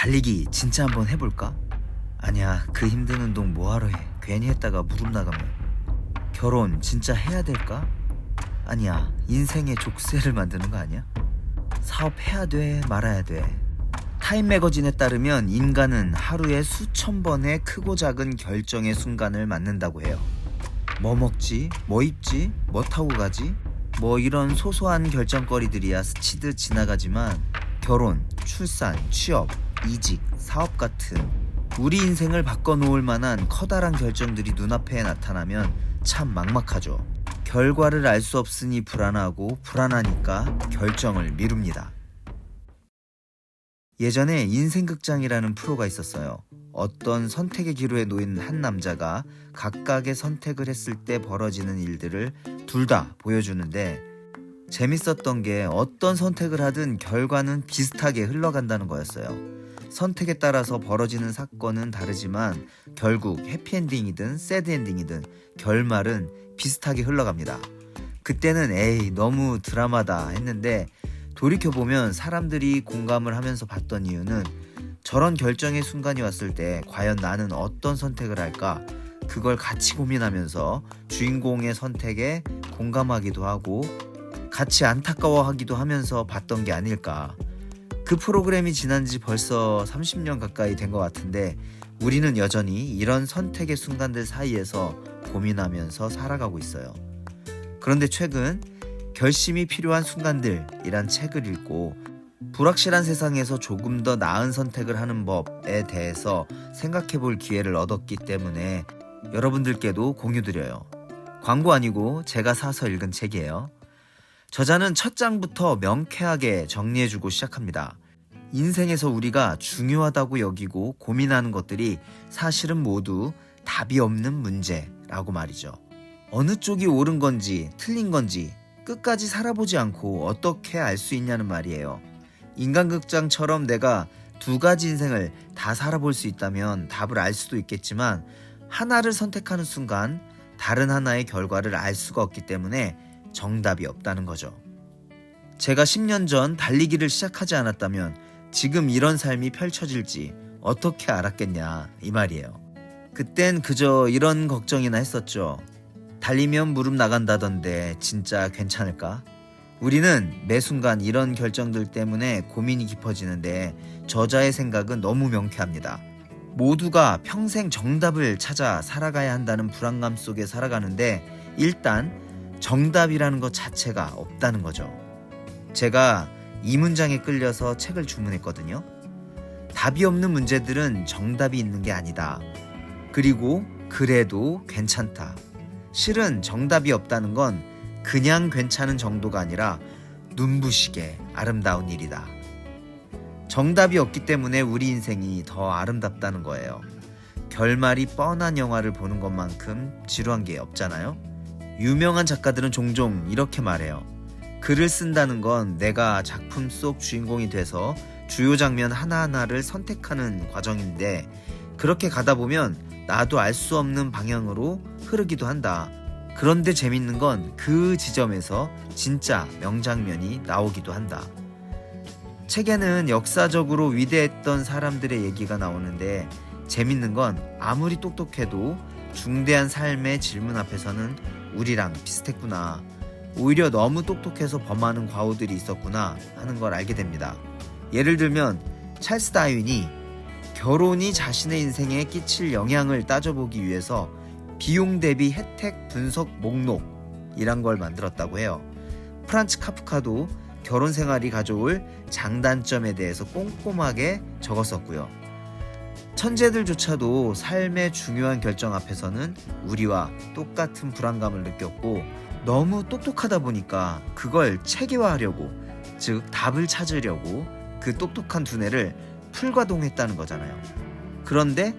달리기 진짜 한번 해볼까? 아니야 그 힘든 운동 뭐하러 해 괜히 했다가 무릎 나가면 결혼 진짜 해야 될까? 아니야 인생의 족쇄를 만드는 거 아니야? 사업 해야 돼 말아야 돼 타임 매거진에 따르면 인간은 하루에 수천 번의 크고 작은 결정의 순간을 맞는다고 해요 뭐 먹지? 뭐 입지? 뭐 타고 가지? 뭐 이런 소소한 결정거리들이야 스치듯 지나가지만 결혼, 출산, 취업, 이직, 사업 같은 우리 인생을 바꿔놓을 만한 커다란 결정들이 눈앞에 나타나면 참 막막하죠. 결과를 알 수 없으니 불안하고 불안하니까 결정을 미룹니다. 예전에 인생극장이라는 프로가 있었어요. 어떤 선택의 기로에 놓인 한 남자가 각각의 선택을 했을 때 벌어지는 일들을 둘 다 보여주는데 재밌었던 게 어떤 선택을 하든 결과는 비슷하게 흘러간다는 거였어요. 선택에 따라서 벌어지는 사건은 다르지만 결국 해피엔딩이든 새드엔딩이든 결말은 비슷하게 흘러갑니다. 그때는 에이 너무 드라마다 했는데 돌이켜보면 사람들이 공감을 하면서 봤던 이유는 저런 결정의 순간이 왔을 때 과연 나는 어떤 선택을 할까 그걸 같이 고민하면서 주인공의 선택에 공감하기도 하고 같이 안타까워하기도 하면서 봤던 게 아닐까. 그 프로그램이 지난 지 벌써 30년 가까이 된 것 같은데 우리는 여전히 이런 선택의 순간들 사이에서 고민하면서 살아가고 있어요. 그런데 최근 결심이 필요한 순간들이란 책을 읽고 불확실한 세상에서 조금 더 나은 선택을 하는 법에 대해서 생각해 볼 기회를 얻었기 때문에 여러분들께도 공유드려요. 광고 아니고 제가 사서 읽은 책이에요. 저자는 첫 장부터 명쾌하게 정리해주고 시작합니다. 인생에서 우리가 중요하다고 여기고 고민하는 것들이 사실은 모두 답이 없는 문제라고 말이죠. 어느 쪽이 옳은 건지 틀린 건지 끝까지 살아보지 않고 어떻게 알 수 있냐는 말이에요. 인간극장처럼 내가 두 가지 인생을 다 살아볼 수 있다면 답을 알 수도 있겠지만 하나를 선택하는 순간 다른 하나의 결과를 알 수가 없기 때문에 정답이 없다는 거죠. 제가 10년 전 달리기를 시작하지 않았다면 지금 이런 삶이 펼쳐질지 어떻게 알았겠냐 이 말이에요. 그땐 그저 이런 걱정이나 했었죠. 달리면 무릎 나간다던데 진짜 괜찮을까? 우리는 매 순간 이런 결정들 때문에 고민이 깊어지는데 저자의 생각은 너무 명쾌합니다. 모두가 평생 정답을 찾아 살아가야 한다는 불안감 속에 살아가는데 일단 정답이라는 것 자체가 없다는 거죠. 제가 이 문장에 끌려서 책을 주문했거든요. 답이 없는 문제들은 정답이 있는 게 아니다. 그리고 그래도 괜찮다. 실은 정답이 없다는 건 그냥 괜찮은 정도가 아니라 눈부시게 아름다운 일이다. 정답이 없기 때문에 우리 인생이 더 아름답다는 거예요. 결말이 뻔한 영화를 보는 것만큼 지루한 게 없잖아요. 유명한 작가들은 종종 이렇게 말해요. 글을 쓴다는 건 내가 작품 속 주인공이 돼서 주요 장면 하나하나를 선택하는 과정인데 그렇게 가다 보면 나도 알 수 없는 방향으로 흐르기도 한다. 그런데 재밌는 건 그 지점에서 진짜 명장면이 나오기도 한다. 책에는 역사적으로 위대했던 사람들의 얘기가 나오는데 재밌는 건 아무리 똑똑해도 중대한 삶의 질문 앞에서는 우리랑 비슷했구나. 오히려 너무 똑똑해서 범하는 과오들이 있었구나 하는 걸 알게 됩니다. 예를 들면 찰스 다윈이 결혼이 자신의 인생에 끼칠 영향을 따져보기 위해서 비용 대비 혜택 분석 목록이란 걸 만들었다고 해요. 프란츠 카프카도 결혼 생활이 가져올 장단점에 대해서 꼼꼼하게 적었었고요. 천재들조차도 삶의 중요한 결정 앞에서는 우리와 똑같은 불안감을 느꼈고 너무 똑똑하다 보니까 그걸 체계화하려고 즉 답을 찾으려고 그 똑똑한 두뇌를 풀과동했다는 거잖아요. 그런데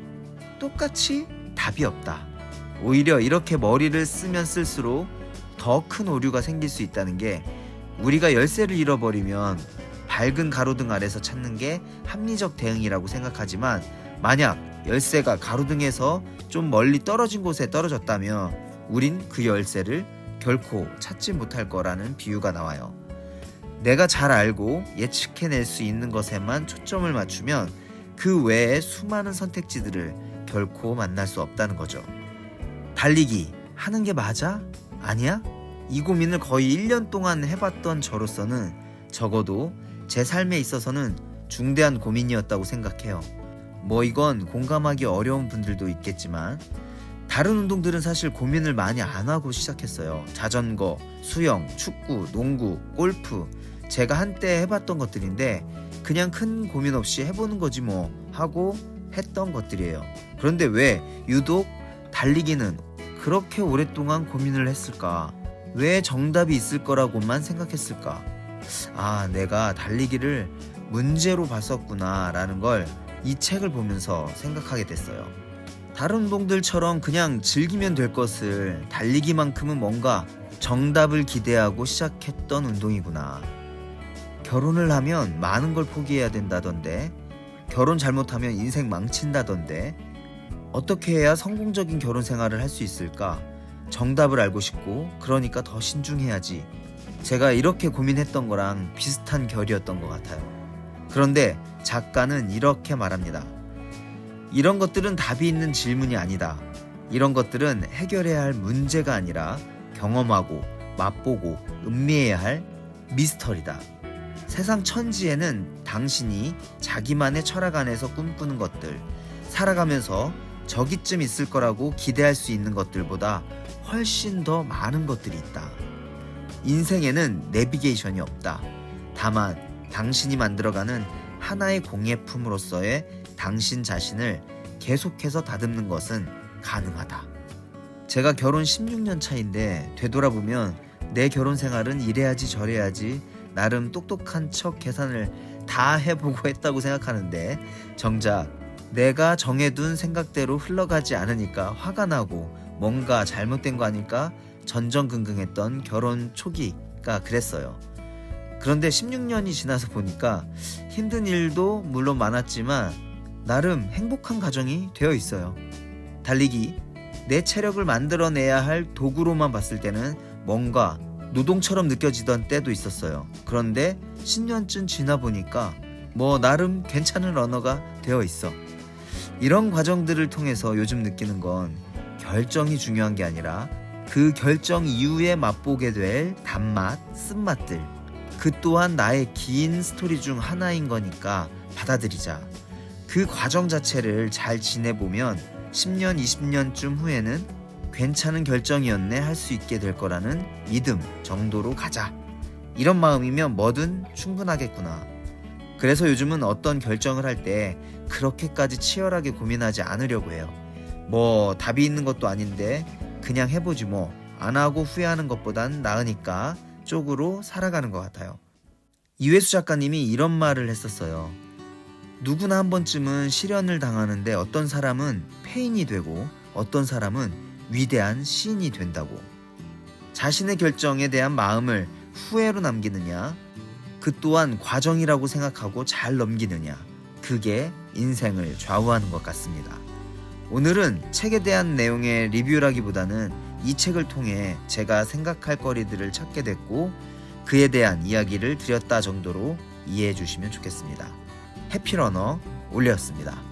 똑같이 답이 없다. 오히려 이렇게 머리를 쓰면 쓸수록 더 큰 오류가 생길 수 있다는 게 우리가 열쇠를 잃어버리면 밝은 가로등 아래서 찾는 게 합리적 대응이라고 생각하지만 만약 열쇠가 가로등에서 좀 멀리 떨어진 곳에 떨어졌다면 우린 그 열쇠를 결코 찾지 못할 거라는 비유가 나와요. 내가 잘 알고 예측해낼 수 있는 것에만 초점을 맞추면 그 외에 수많은 선택지들을 결코 만날 수 없다는 거죠. 달리기 하는 게 맞아? 아니야? 이 고민을 거의 1년 동안 해봤던 저로서는 적어도 제 삶에 있어서는 중대한 고민이었다고 생각해요. 뭐 이건 공감하기 어려운 분들도 있겠지만 다른 운동들은 사실 고민을 많이 안 하고 시작했어요. 자전거, 수영, 축구, 농구, 골프 제가 한때 해봤던 것들인데 그냥 큰 고민 없이 해보는 거지 뭐 하고 했던 것들이에요. 그런데 왜 유독 달리기는 그렇게 오랫동안 고민을 했을까? 왜 정답이 있을 거라고만 생각했을까? 아, 내가 달리기를 문제로 봤었구나 라는 걸 이 책을 보면서 생각하게 됐어요. 다른 운동들처럼 그냥 즐기면 될 것을 달리기만큼은 뭔가 정답을 기대하고 시작했던 운동이구나. 결혼을 하면 많은 걸 포기해야 된다던데, 결혼 잘못하면 인생 망친다던데, 어떻게 해야 성공적인 결혼 생활을 할 수 있을까? 정답을 알고 싶고, 그러니까 더 신중해야지. 제가 이렇게 고민했던 거랑 비슷한 결이었던 것 같아요. 그런데 작가는 이렇게 말합니다. 이런 것들은 답이 있는 질문이 아니다. 이런 것들은 해결해야 할 문제가 아니라 경험하고 맛보고 음미해야 할 미스터리다. 세상 천지에는 당신이 자기만의 철학 안에서 꿈꾸는 것들, 살아가면서 저기쯤 있을 거라고 기대할 수 있는 것들보다 훨씬 더 많은 것들이 있다. 인생에는 내비게이션이 없다. 다만 당신이 만들어가는 하나의 공예품으로서의 당신 자신을 계속해서 다듬는 것은 가능하다. 제가 결혼 16년 차인데 되돌아보면 내 결혼 생활은 이래야지 저래야지 나름 똑똑한 척 계산을 다 해보고 했다고 생각하는데 정작 내가 정해둔 생각대로 흘러가지 않으니까 화가 나고 뭔가 잘못된 거 아닐까 전전긍긍했던 결혼 초기가 그랬어요. 그런데 16년이 지나서 보니까 힘든 일도 물론 많았지만 나름 행복한 가정이 되어 있어요. 달리기 내 체력을 만들어내야 할 도구로만 봤을 때는 뭔가 노동처럼 느껴지던 때도 있었어요. 그런데 10년쯤 지나 보니까 뭐 나름 괜찮은 러너가 되어 있어. 이런 과정들을 통해서 요즘 느끼는 건 결정이 중요한 게 아니라 그 결정 이후에 맛보게 될 단맛, 쓴맛들. 그 또한 나의 긴 스토리 중 하나인 거니까 받아들이자. 그 과정 자체를 잘 지내보면 10년, 20년쯤 후에는 괜찮은 결정이었네 할 수 있게 될 거라는 믿음 정도로 가자. 이런 마음이면 뭐든 충분하겠구나. 그래서 요즘은 어떤 결정을 할 때 그렇게까지 치열하게 고민하지 않으려고 해요. 뭐 답이 있는 것도 아닌데 그냥 해보지 뭐. 안 하고 후회하는 것보단 나으니까 쪽으로 살아가는 것 같아요. 이회수 작가님이 이런 말을 했었어요. 누구나 한 번쯤은 시련을 당하는데 어떤 사람은 페인이 되고 어떤 사람은 위대한 시인이 된다고. 자신의 결정에 대한 마음을 후회로 남기느냐, 그 또한 과정이라고 생각하고 잘 넘기느냐, 그게 인생을 좌우하는 것 같습니다. 오늘은 책에 대한 내용의 리뷰라기보다는 이 책을 통해 제가 생각할 거리들을 찾게 됐고 그에 대한 이야기를 드렸다 정도로 이해해 주시면 좋겠습니다. 해피러너 올렸습니다.